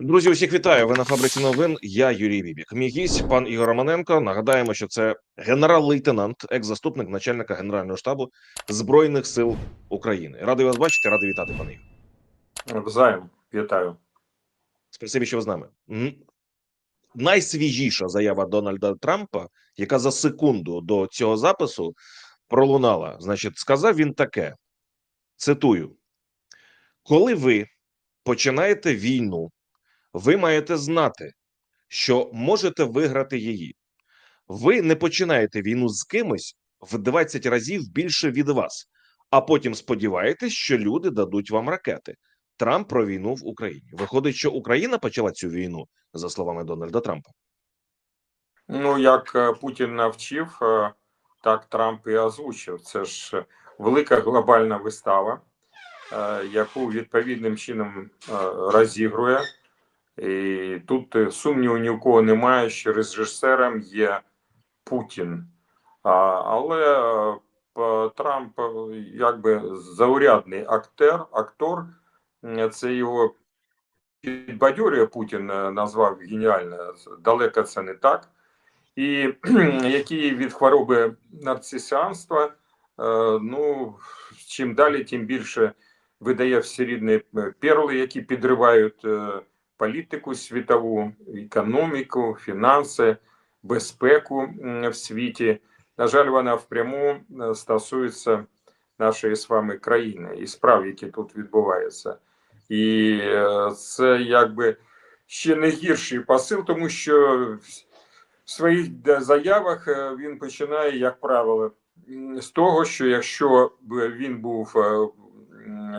Друзі, усіх вітаю. Ви на фабриці новин. Я Юрій Бібік. Мій гість, пан Ігор Романенко. Нагадаємо, що це генерал-лейтенант, екс-заступник начальника генерального штабу збройних сил України. Радий вас бачити, радий вітати, пане Ігор. Взаєм, вітаю. Спасибі, що ви з нами. Найсвіжіша заява Дональда Трампа, яка за секунду до цього запису пролунала. Значить, сказав він таке: цитую: коли ви починаєте війну, ви маєте знати, що можете виграти її. Ви не починаєте війну з кимось в 20 разів більше від вас, а потім сподіваєтесь, що люди дадуть вам ракети. Трамп про війну в Україні. Виходить, що Україна почала цю війну, за словами Дональда Трампа. Ну, як е, Путін навчив, е, так Трамп і озвучив. Це ж е, велика глобальна вистава, яку відповідним чином розігрує. І тут е, сумніву ні в кого немає, що режисером є Путін. А, Але е, Трамп е, якби заурядний актер, актор. Це його підбадьорює Путін, назвав геніально. Далеко це не так. І які від хвороби нарцисіанства, ну чим далі, тим більше видає всерідні перли, які підривають політику світову, економіку, фінанси, безпеку в світі. На жаль, вона впряму е, стосується нашої з вами країни і справ, які тут відбуваються. І е, це якби ще не гірший посил, тому що в своїх заявах е, він починає, як правило, з того, що якщо б він був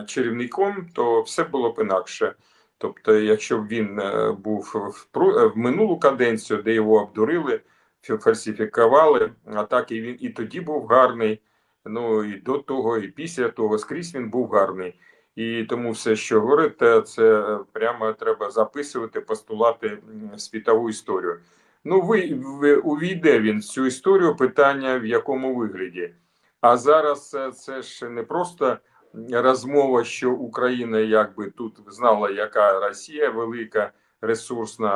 чарівником, то все було б інакше. Тобто, якщо б він е, був в, е, в минулу каденцію, де його обдурили, фальсифікували, а так і він і тоді був гарний. Ну і до того, і після того скрізь він був гарний. І тому все, що говорите, це прямо треба записувати, постулати світову історію. Ну, ви, ви увійде він в цю історію питання в якому вигляді. А зараз е, це ж не просто розмова, що Україна якби тут знала, яка Росія велика, ресурсна,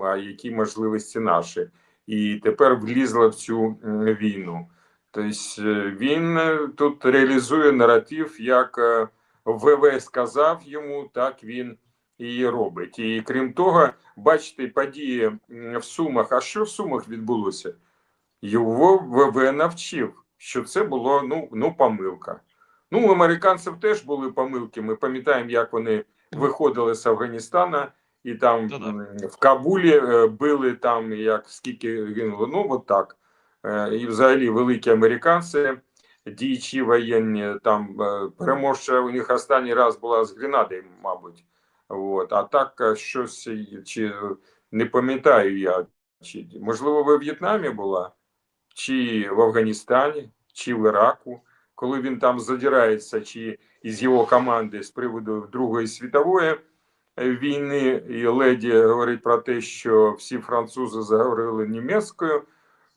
а- які можливості наші, і тепер влізла в цю війну. Тобто е, він е, тут реалізує наратив, як е, ВВ сказав йому, так він і робить. І крім того, бачите, події в Сумах. А що в Сумах відбулося? Його ВВ навчив, що це було ну, ну помилка. Ну, у американців теж були помилки. Ми пам'ятаємо, як вони виходили з Афганістана, і там Да-да. в Кабулі е, били там, як скільки гинуло. Ну, от так. Е, І взагалі великі американці, діячі воєнні, там е, переможця у них останній раз була з Гренадою, мабуть. От. А так щось чи не пам'ятаю я, чи можливо ви в В'єтнамі була, чи в Афганістані, чи в Іраку, коли він там задирається, чи із його команди з приводу Другої світової е, війни, і леді говорить про те, що всі французи заговорили німецькою,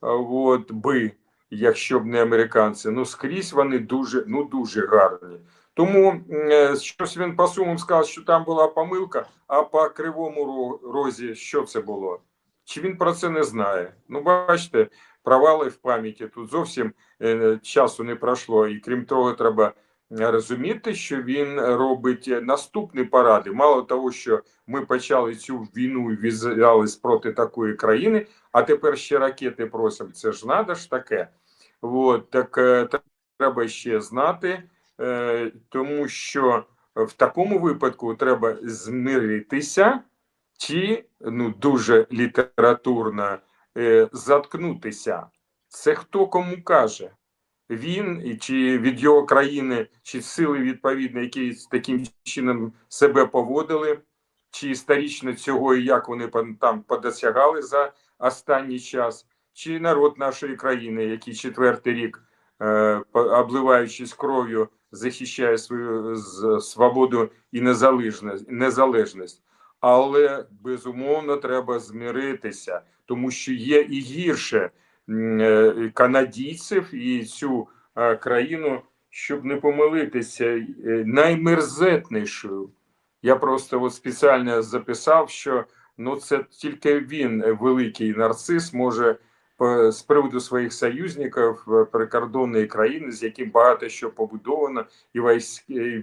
от би, якщо б не американці, ну скрізь вони дуже, ну дуже гарні. Тому е, щось він по сумам сказав, що там була помилка, а по кривому розі що це було? Чи він про це не знає? Ну, бачите, провали в пам'яті тут зовсім е, часу не пройшло. І крім того, треба розуміти, що він робить е, наступні поради. Мало того, що ми почали цю війну і візялись проти такої країни, а тепер ще ракети просимо. Це ж надо ж таке. От, так е, треба ще знати, тому що в такому випадку треба змиритися чи ну дуже літературно е, заткнутися. Це хто кому каже? Він чи від його країни, чи сили відповідно, які таким чином себе поводили, чи історично цього і як вони там подосягали за останній час, чи народ нашої країни, який четвертий рік, е, обливаючись кров'ю, захищає свою свободу і незалежність, незалежність. Але безумовно треба змиритися, тому що є і гірше е, канадійців і цю е, країну, щоб не помилитися, е, наймерзетнішою Я просто от спеціально записав, що ну це тільки він, великий нарцис, може з приводу своїх союзників прикордонної країни, з яким багато що побудовано, і в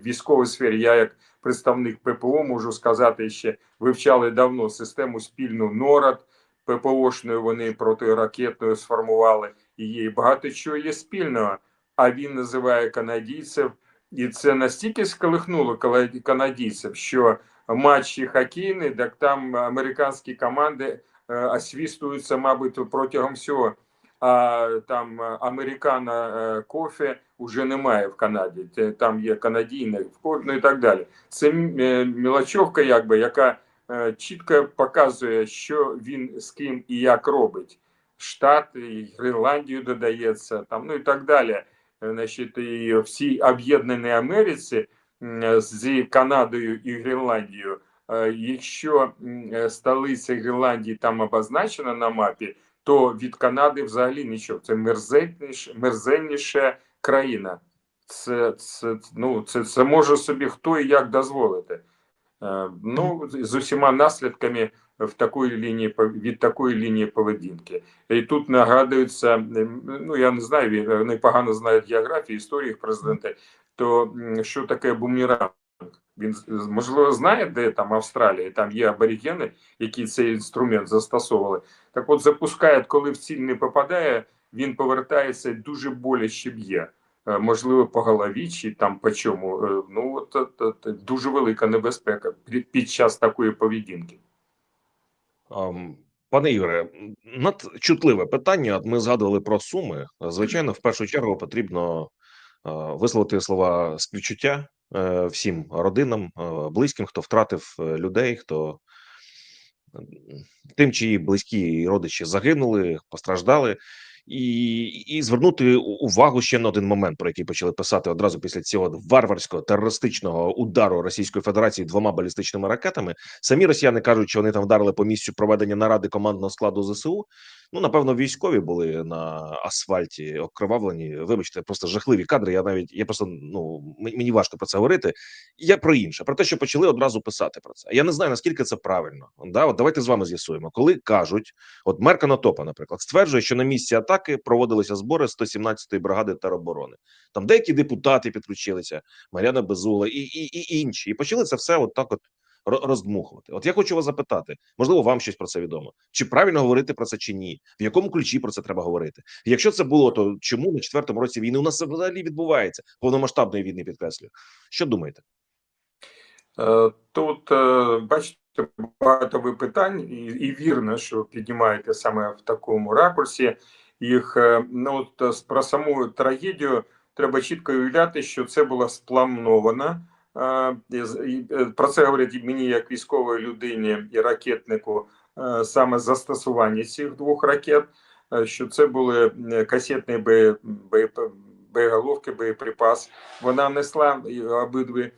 військовій сфері. Я як представник ППО можу сказати, ще вивчали давно систему спільну НОРАД, ППОшною вони протиракетною сформували. І багато чого є спільного. А він називає канадійців, і це настільки сколихнуло канадійців, що матчі хокейні, так там американські команди е, освістуються, мабуть, протягом всього. А там американо е, кофе вже немає в Канаді. Там є канадійне ну і так далі. Це е, мілочовка, якби яка чітко показує, що він з ким і як робить. Штати, і Гренландію додається, там ну і так далі. Е, Значить, і всій об'єднаній Америці з Канадою і Гренландією. е, Якщо е, столиця Гренландії там обозначена на мапі, то від Канади взагалі нічого. Це мерзенніша, мерзенніша країна. Це, це, ну, це, це може собі хто і як дозволити. Е, Ну, з усіма наслідками в такої лінії від такої лінії поведінки. І тут нагадується, ну я не знаю, вони погано знають географію, історію президента. То що таке бумеранг? Він можливо знає, де там Австралія, там є аборігени, які цей інструмент застосовували. Так от запускають, коли в ціль не попадає, він повертається дуже боляче б'є. Е, Можливо, по голові чи там по чому. Е, Ну от, от, от, дуже велика небезпека під- час такої поведінки. Ам, Пане Юре, надчутливе питання. Ми згадували про суми. Звичайно, в першу чергу потрібно е, висловити слова співчуття всім родинам, близьким, хто втратив людей, хто тим, чиї близькі родичі загинули, постраждали. І, і звернути увагу ще на один момент, про який почали писати одразу після цього варварського терористичного удару Російської Федерації двома балістичними ракетами. Самі росіяни кажуть, що вони там вдарили по місцю проведення наради командного складу ЗСУ. Ну напевно, військові були на асфальті окровавлені. Вибачте, просто жахливі кадри. Я навіть я просто ну мені важко про це говорити. Я про інше, про те, що почали одразу писати про це. Я не знаю наскільки це правильно. Да, от давайте з вами з'ясуємо, коли кажуть, от мер Конотопа, наприклад, стверджує, що на місці атаки проводилися збори 117-ї бригади тероборони. Там деякі депутати підключилися, Мар'яна Безула і, і, і інші, і почали це все от так от роздмухувати. От я хочу вас запитати, можливо, вам щось про це відомо? Чи правильно говорити про це чи ні? В якому ключі про це треба говорити? Якщо це було, то чому на четвертому році війни у нас взагалі відбувається повномасштабної війни? Підкреслюю. Що думаєте? Е, Тут е, бачите багато ви питань, і, і вірно, що піднімаєте саме в такому ракурсі. Їх е, ну от про саму трагедію треба чітко уявляти, що це було сплановано. Е, е, Про це говорять мені як військовій людині і ракетнику е, саме застосування цих двох ракет. Що це були касетні боєголовки, боєприпас. Вона несла обидві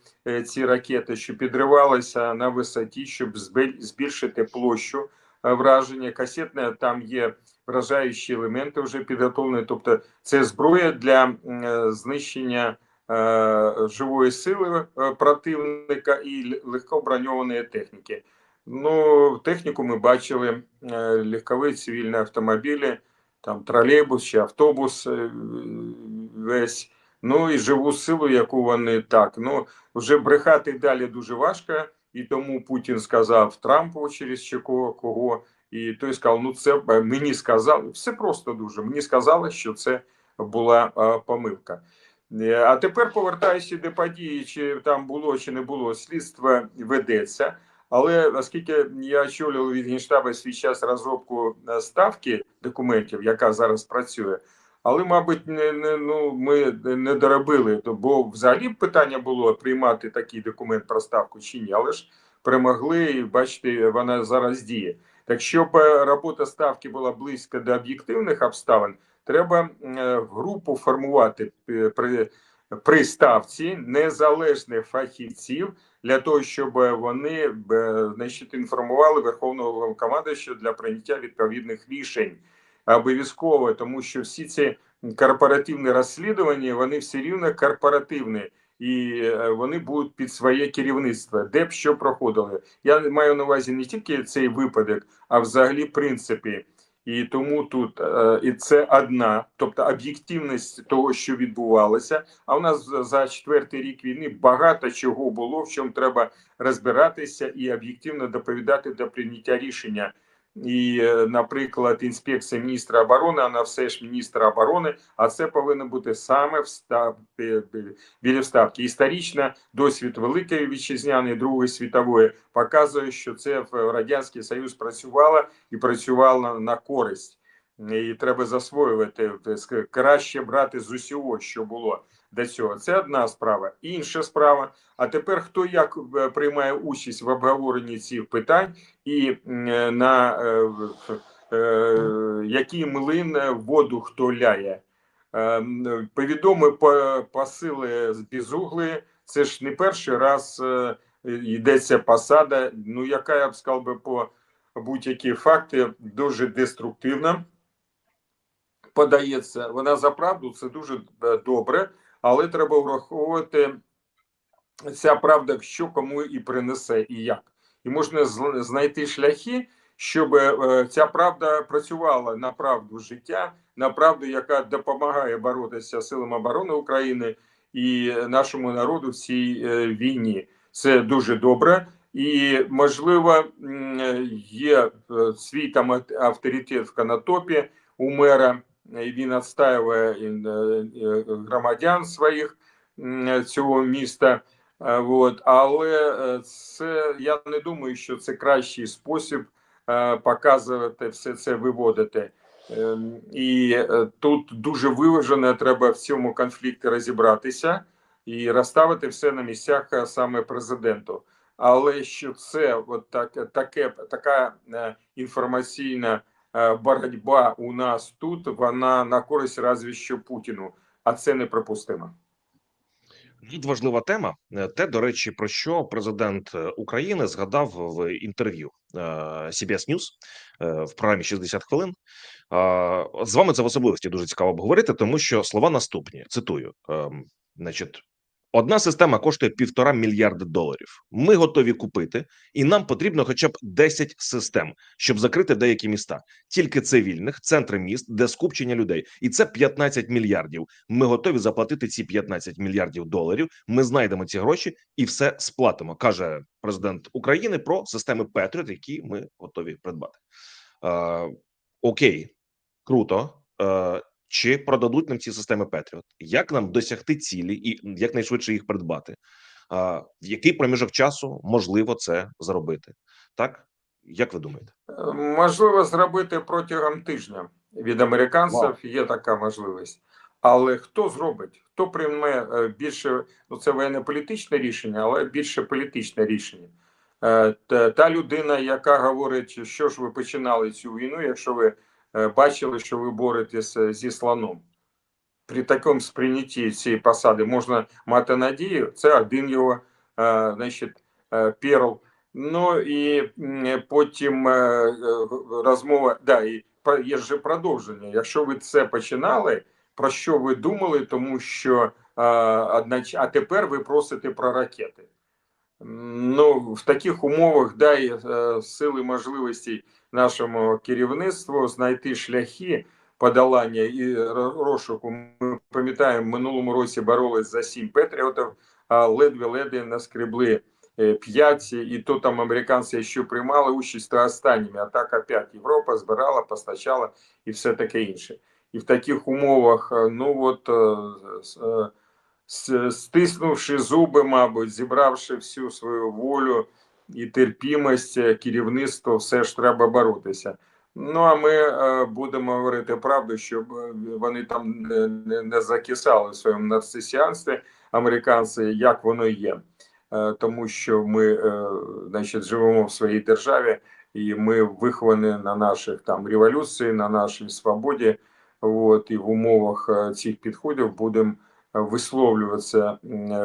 ці ракети, що підривалися на висоті, щоб збільшити площу враження. Касетне там є вражаючі елементи вже підготовлені. Тобто, це зброя для знищення живої сили е, противника і л- легкоброньованої техніки. Ну, техніку ми бачили: е, легкові цивільні автомобілі, там тролейбус чи автобус е, весь. Ну і живу силу, яку вони так. Ну вже брехати далі дуже важко, і тому Путін сказав Трампу через ще кого. І той сказав: Ну, це е, мені сказали. Все просто дуже. Мені сказали, що це була е, помилка. Е, А тепер повертаюся до події, чи там було чи не було. Слідство ведеться. Але оскільки я очолював від Генштабу свій час розробку е, ставки документів, яка зараз працює, але, мабуть, не, не ну ми не доробили. Бо взагалі питання було приймати такий документ про ставку чи ні, але ж перемогли, і бачите, вона зараз діє. Так щоб е, робота ставки була близька до об'єктивних обставин, треба е, групу формувати е, при, при ставці незалежних фахівців для того, щоб вони е, значить, інформували Верховного Головнокомандуючого для прийняття відповідних рішень. Обов'язково, тому що всі ці корпоративні розслідування вони все рівно корпоративні. і вони будуть під своє керівництво, де б що проходили. Я маю на увазі не тільки цей випадок, а взагалі принципі. І тому тут е, і це одна, тобто об'єктивність того, що відбувалося. А у нас за- четвертий рік війни багато чого було, в чому треба розбиратися і об'єктивно доповідати до прийняття рішення. І, е, наприклад, інспекція міністра оборони, вона все ж міністра оборони, а це повинно бути саме в ста- бі- бі- біля вставки. Історично досвід Великої вітчизняної Другої світової показує, що це в радянський союз працювало і працювало на користь. І треба засвоювати ск- краще брати з усього, що було до цього. Це одна справа. Інша справа. А тепер хто як е, приймає участь в обговоренні цих питань і е, на е, е, який млин е, воду хто ляє? Е, м, Повідомі по- посили з Безугли. Це ж не перший раз е, йдеться посада, ну яка я б сказав би по будь-які факти дуже деструктивна подається. Вона за правду це дуже добре, але треба враховувати ця правда, що кому і принесе, і як. І можна знайти шляхи, щоб е, ця правда працювала на правду життя, на правду, яка допомагає боротися силам оборони України і нашому народу в цій е, війні. Це дуже добре. І можливо є е, свій там авторитет в Канатопі у мера. Він відстаює е, е, громадян своїх цього міста. Е, Вот. Але це я не думаю, що це кращий спосіб показувати все це виводити. І тут дуже виважено треба в цьому конфлікті розібратися і розставити все на місцях саме президенту. Але що це от так, таке, така інформаційна боротьба у нас тут, вона на користь разві що Путіну, а це неприпустимо. Тут важлива тема. Е, Те, до речі, про що президент е, України згадав в інтерв'ю е, CBS News е, в програмі «60 хвилин. Е, З вами це в особливості дуже цікаво обговорити, тому що слова наступні. Цитую: ем, значить, одна система коштує півтора мільярда доларів. Ми готові купити, і нам потрібно хоча б 10 систем, щоб закрити деякі міста, тільки цивільних, центри міст, де скупчення людей, і це 15 мільярдів. Ми готові заплатити ці 15 мільярдів доларів. Ми знайдемо ці гроші і все сплатимо, каже президент України про системи Петріот, які ми готові придбати. Е, окей, круто. Е, чи продадуть нам ці системи Петріот? Як нам досягти цілі і якнайшвидше їх придбати? А, в який проміжок часу можливо це зробити? Так як ви думаєте? Е, Можливо, зробити протягом тижня від американців Вау. є така можливість. Але хто зробить? Хто прийме е, більше? Ну це воєнно-політичне рішення, але більше політичне рішення. Е, Та, людина, яка говорить, що ж ви починали цю війну, якщо ви бачили, що ви боретеся зі слоном. При такому сприйнятті цієї посади можна мати надію. Це один його, е, значить, е, перл. Ну і потім е, е, розмова. Да, і є ж продовження. Якщо ви це починали, про що ви думали, тому що е, а тепер ви просите про ракети. Ну, в таких умовах дай е, сили можливості нашому керівництву знайти шляхи подолання і розшуку. Ми пам'ятаємо, в минулому році боролись за сім патріотів, а ледве-ледве наскребли е, п'ять, і то там американці ще приймали участь то останніми. А так опять Європа збирала, постачала і все таке інше. І в таких умовах, е, ну от стиснувши зуби, мабуть, зібравши всю свою волю і терпімость, керівництво, все ж треба боротися. Ну а ми е, будемо говорити правду, щоб е, вони там не, не, закисали в своєму нарцисіанстві, американці, як воно є. Е, тому що ми, значить, живемо в своїй державі, і ми виховані на наших там революції, на нашій свободі. От і в умовах цих підходів будемо висловлюватися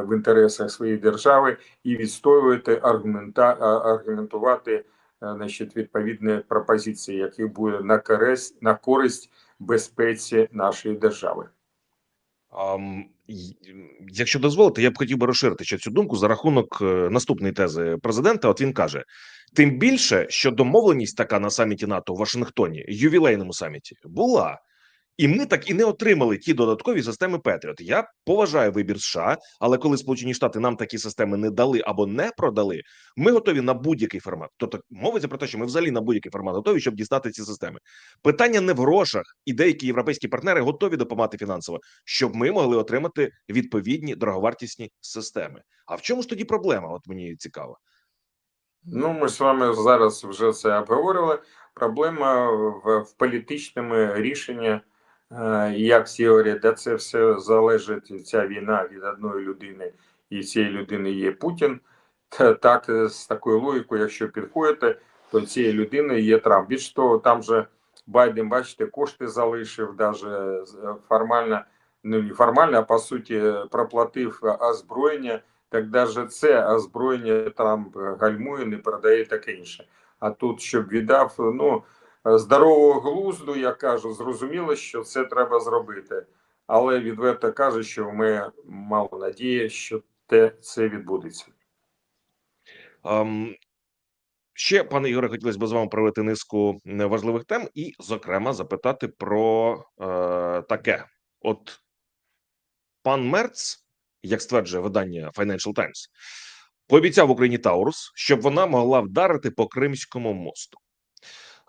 в інтересах своєї держави і відстоювати аргумента, аргументувати е, значить, відповідні пропозиції, які будуть на користь, на користь безпеці нашої держави. Й- якщо дозволите, я б хотів би розширити ще цю думку за рахунок е, наступної тези президента. От він каже: тим більше, що домовленість така на саміті НАТО в Вашингтоні, ювілейному саміті, була. І ми так і не отримали ті додаткові системи Петріот. Я поважаю вибір США, але коли Сполучені Штати нам такі системи не дали або не продали, ми готові на будь-який формат. Тобто мовиться про те, що ми взагалі на будь-який формат готові, щоб дістати ці системи. Питання не в грошах, і деякі європейські партнери готові допомагати фінансово, щоб ми могли отримати відповідні дороговартісні системи. А в чому ж тоді проблема? От мені цікаво. Ну, ми з вами зараз вже це обговорювали. Проблема в, в політичному рішенні, як всі говорять, де це все залежить, ця війна від одної людини, і цієї людини є Путін. Та, так, е, з такою логікою, якщо підходите, то цією людиною є Трамп. Більш того, там же Байден, бачите, кошти залишив, навіть формально, ну не формально, а по суті, проплатив озброєння так навіть це озброєння Трамп гальмує, не передає таке інше. А тут, щоб віддав, ну здорового глузду, я кажу, зрозуміло, що це треба зробити. Але відверто кажу, що ми мало надії, що те це відбудеться. Ем, ще, пане Ігоре, хотілося б з вами провести низку важливих тем, і, зокрема, запитати про е, таке: от пан Мерц, як стверджує видання Financial Times, пообіцяв Україні Таурус, щоб вона могла вдарити по Кримському мосту.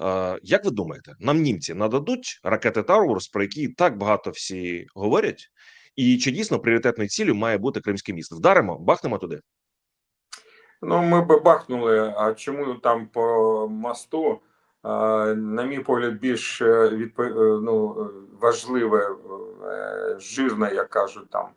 Е, як ви думаєте, нам німці нададуть ракети Таурус, про які так багато всі говорять? І чи дійсно пріоритетною ціллю має бути Кримське місто? Вдаримо, бахнемо туди. Ну, ми би бахнули. А чому там по мосту, на мій погляд, більш е, е, ну, важливе, е, жирне, як кажуть там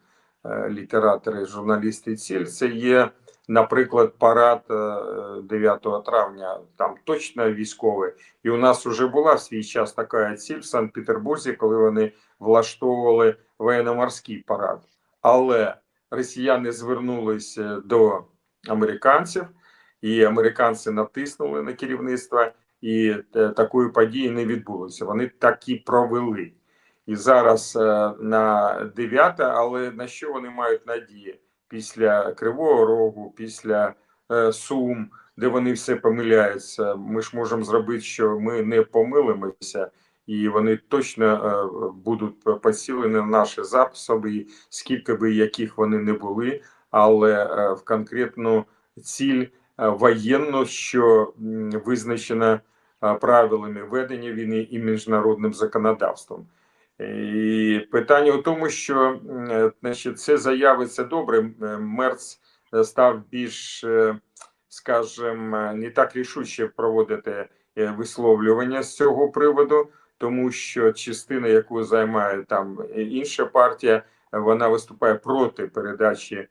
е, літератори, журналісти, ціль, це є, наприклад, парад е, 9 травня, там точно військовий. І у нас вже була в свій час така ціль в Санкт-Петербурзі, коли вони влаштовували воєнно-морський парад. Але росіяни звернулися до американців, і американці натиснули на керівництво, і е, такої події не відбулося. Вони так і провели. І зараз е, на 9, але на що вони мають надії після Кривого Рогу, після е, Сум, де вони все помиляються. Ми ж можемо зробити, що ми не помилимося, і вони точно е, будуть поцілені на наші засоби, скільки би яких вони не були але е, в конкретну ціль воєнну, що визначена правилами ведення війни і міжнародним законодавством. І питання у тому, що значить, це заяви це добре. Мерц став більш, скажімо, не так рішуче проводити висловлювання з цього приводу, тому що частина, яку займає там інша партія, вона виступає проти передачі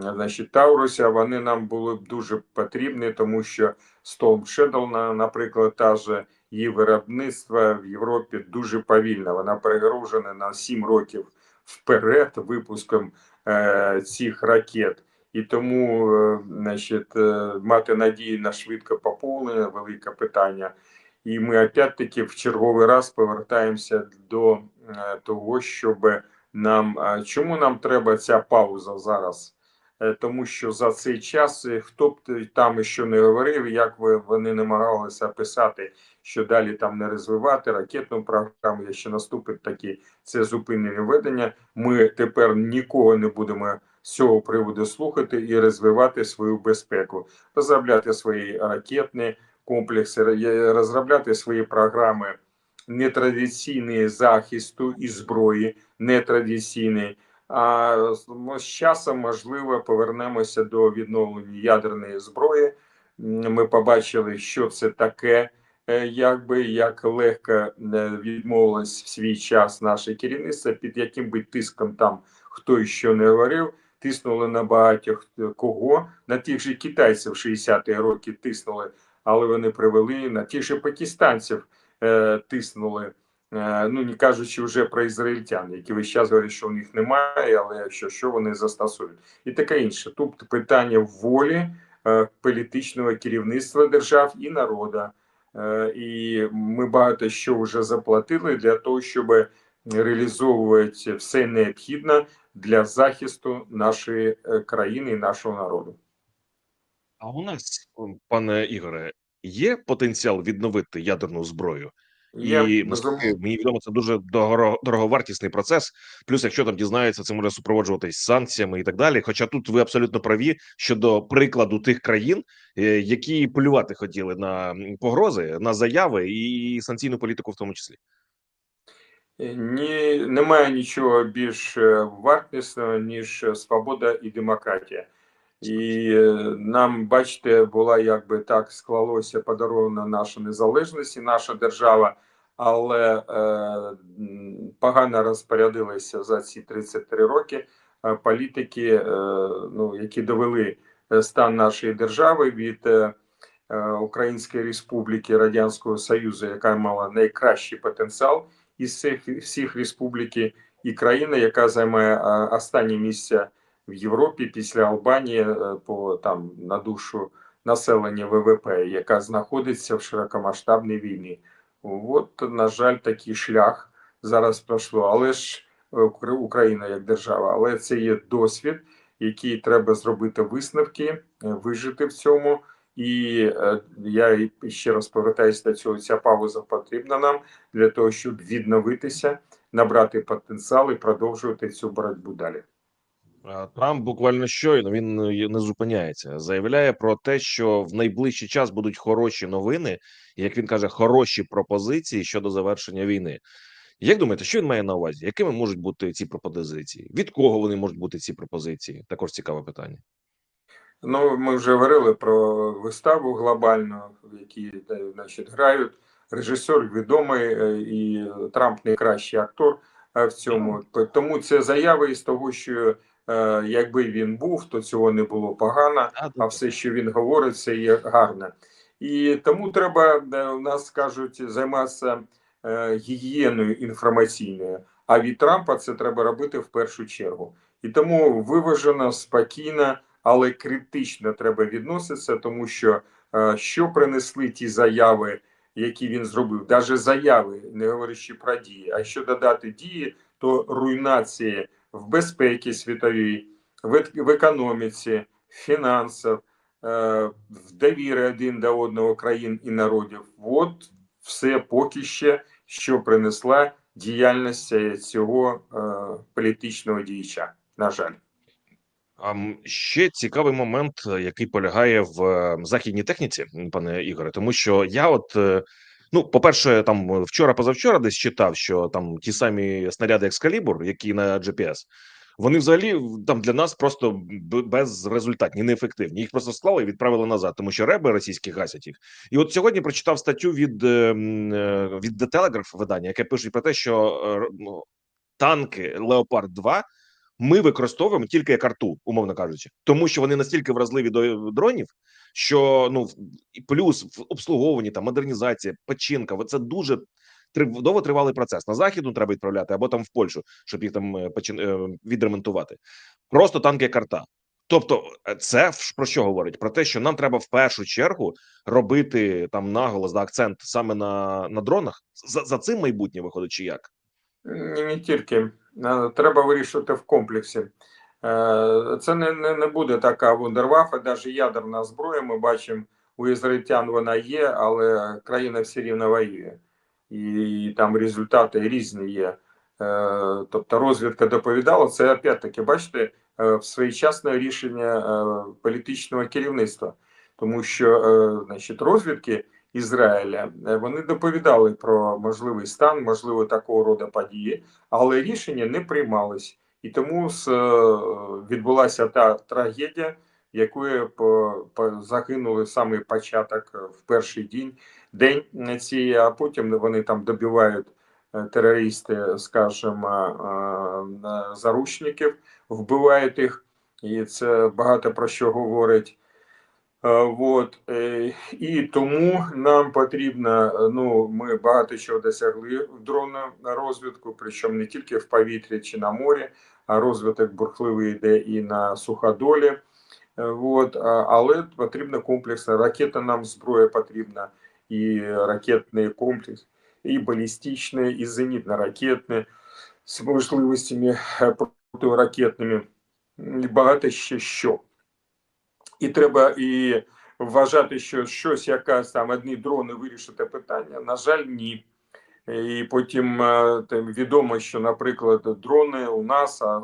значить, Тауруся, вони нам були б дуже потрібні, тому що Storm Shadow, наприклад, та же її виробництво в Європі дуже повільно. Вона перегружена на 7 років вперед випуском е, цих ракет. І тому, е, значить, е, мати надії на швидке поповнення велике питання. І ми опять-таки в черговий раз повертаємося до е, того, щоб нам е, чому нам треба ця пауза зараз? Е, тому що за цей час е, хто б там що не говорив, як вони намагалися писати, що далі там не розвивати ракетну програму. Якщо наступить такі це зупинення ведення. Ми тепер нікого не будемо з цього приводу слухати і розвивати свою безпеку, розробляти свої ракетні комплекси, розробляти свої програми нетрадиційної захисту і зброї, нетрадиційної. А з часом можливо повернемося до відновлення ядерної зброї. Ми побачили, що це таке, е, якби як легко е, відмовилось в свій час наше керівництво, під яким би тиском там хто що не говорив. Тиснули на багатьох кого на тих же китайців 60-ті роки тиснули, але вони привели на тих же пакистанців е, тиснули. Е, ну не кажучи вже про ізраїльтян, які весь час говорять, що у них немає, але якщо що вони застосують, і таке інше. Тут питання волі е, політичного керівництва держав і народа. Е, і ми багато що вже заплатили для того, щоб реалізовувати все необхідне для захисту нашої країни і нашого народу. А у нас, пане Ігоре, є потенціал відновити ядерну зброю? Я І наскільки мені відомо, це дуже дорого, дороговартісний процес. Плюс, якщо там дізнається, це може супроводжуватись санкціями і так далі. Хоча тут ви абсолютно праві щодо прикладу тих країн, е, які полювати хотіли на погрози, на заяви і санкційну політику, в тому числі. Ні, немає нічого більш е, вартісного, ніж свобода і демократія. І е, нам, бачите, була якби так склалося подарована наша незалежність і наша держава, але е, погано розпорядилися за ці 33 роки е, політики, е, ну, які довели е, стан нашої держави від е, Української Республіки Радянського Союзу, яка мала найкращий потенціал із всіх, всіх республіки, і країна, яка займає останнє місце в Європі після Албанії е, по там на душу населення ВВП, яка знаходиться в широкомасштабній війні. От, на жаль, такий шлях зараз пройшло. Але ж е, Україна як держава, але це є досвід, який треба зробити висновки, е, вижити в цьому. І я ще раз повертаюся до цього. Ця пауза потрібна нам для того, щоб відновитися, набрати потенціал і продовжувати цю боротьбу далі. Трамп буквально щойно він е, не зупиняється. Заявляє про те, що в найближчий час будуть хороші новини, як він каже, хороші пропозиції щодо завершення війни. Як думаєте, що він має на увазі? Якими можуть бути ці пропозиції? Від кого вони можуть бути ці пропозиції? Також цікаве питання. Ну, ми вже говорили про виставу глобальну, в якій е, значить, грають. Режисер відомий, е, і Трамп найкращий актор в цьому. Тому це заяви із того, що якби він був, то цього не було погано, а все, що він говорить, це є гарне. І тому треба е, у нас кажуть займатися е, гігієною інформаційною. А від Трампа це треба робити в першу чергу. І тому виважено, спокійно, але критично треба відноситися, тому що е, що принесли ті заяви, які він зробив, навіть заяви, не говорячи про дії. А що додати дії, то руйнації в безпеці світовій, в, ек- в економіці, фінансах, е, в довірі один до одного країн і народів. От все поки ще, що принесла діяльність цього е, політичного діяча. На жаль. Ще цікавий момент, е, який полягає в західній техніці, пане Ігоре, тому що я, от ну, по-перше, там е, вчора, позавчора десь читав, що там ті самі снаряди Екскалібур, які на GPS, вони взагалі там для нас просто безрезультатні, неефективні. Їх просто склали і відправили назад, тому що реби російські гасять їх. І от сьогодні прочитав статтю від, е, е, від The Telegraph видання, яке пише про те, що ну, танки Леопард 2 ми використовуємо тільки як арту, умовно кажучи, тому що вони настільки вразливі до дронів, що ну плюс в обслуговуванні там модернізація, починка. Це дуже трив- довготривалий процес. На західну треба відправляти або там в Польщу, щоб їх там е, почин... е, відремонтувати. Просто танки як арта. Тобто, е, це про що говорить? Про те, що нам треба в першу чергу робити там наголос да, акцент саме на, на дронах. За, за цим майбутнє виходить, чи як? Не тільки треба вирішувати в комплексі. Е, Це не, не, не буде така вундервафа, навіть ядерна зброя. Ми бачимо, у ізраїльтян вона є, але країна все рівно воює, і там результати різні є. Е, Тобто розвідка доповідала це опять-таки, бачите, е, своєчасне рішення е, політичного керівництва, тому що е, значить, розвідки. Ізраїля. Е, вони доповідали про можливий стан, можливо, такого роду події, але рішення не приймались, і тому е, відбулася та трагедія, якою загинули саме початок е, в перший день день цієї, а потім вони там добивають терористи, скажімо, заручників, вбивають їх, і це багато про що говорить. Е, Вот. е, І тому нам потрібно, е, ну, ми багато чого досягли в дронну розвідку, причому не тільки в повітрі чи на морі, а розвиток бурхливий йде і на суходолі. Вот. Але потрібно комплексно. Ракета нам зброя потрібна, і ракетний комплекс, і балістичний, і зенітно-ракетний. з можливостями протиракетними, і багато ще що. І треба і вважати, що щось, якась там одні дрони вирішити питання. На жаль, ні. І потім е, там відомо, що, наприклад, дрони у нас, а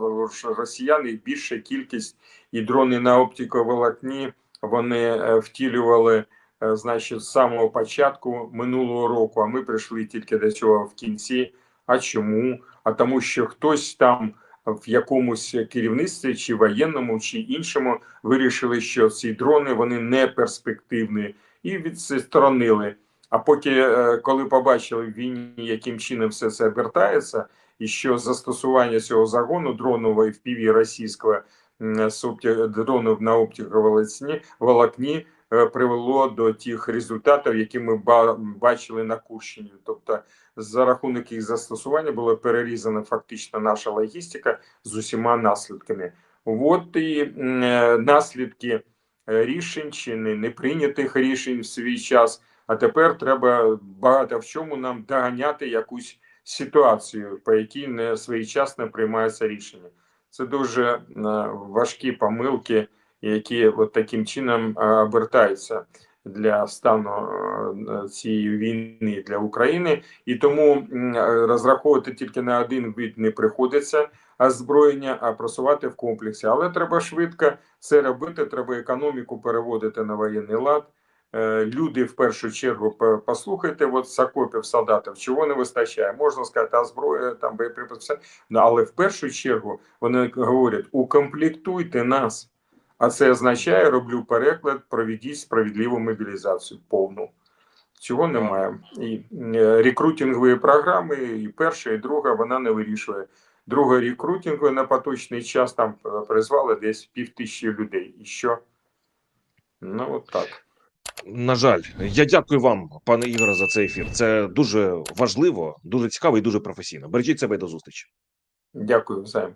їх більша кількість, і дрони на оптиковолокні вони е, втілювали, е, значить, з самого початку минулого року. А ми прийшли тільки до цього в кінці. А чому? А тому, що хтось там в якомусь керівництві, чи воєнному, чи іншому, вирішили, що ці дрони вони не перспективні, і відсторонили. А поки, е, коли побачили в війні, яким чином все це обертається, і що застосування цього загону дронової впіві російського м, з дронів на оптиковолокні волокні привело до тих результатів, які ми бачили на Курщині. Тобто, за рахунок їх застосування була перерізана фактично наша логістика з усіма наслідками. От і е, наслідки е, рішень чи не, не прийнятих рішень в свій час. А тепер треба багато в чому нам доганяти якусь ситуацію, по якій не своєчасно приймається рішення. Це дуже е, важкі помилки, які от таким чином е, обертаються для стану е, цієї війни для України, і тому е, розраховувати тільки на один вид не приходиться озброєння, а просувати в комплексі. Але треба швидко це робити. Треба економіку переводити на воєнний лад. Е, Люди в першу чергу по- послухайте, от з окопів солдатів, чого не вистачає. Можна сказати, а зброя там боєприпаси. Ну, але в першу чергу вони говорять: укомплектуйте нас. А це означає, роблю переклад, проведіть справедливу мобілізацію повну. Цього немає. І е, рекрутингові програми, і перша, і друга, вона не вирішує. Друга рекрутингові на поточний час там е, призвали десь пів тисячі людей. І що? Ну, от так. На жаль, я дякую вам, пане Ігоре, за цей ефір. Це дуже важливо, дуже цікаво і дуже професійно. Бережіть себе і до зустрічі. Дякую, взаєм.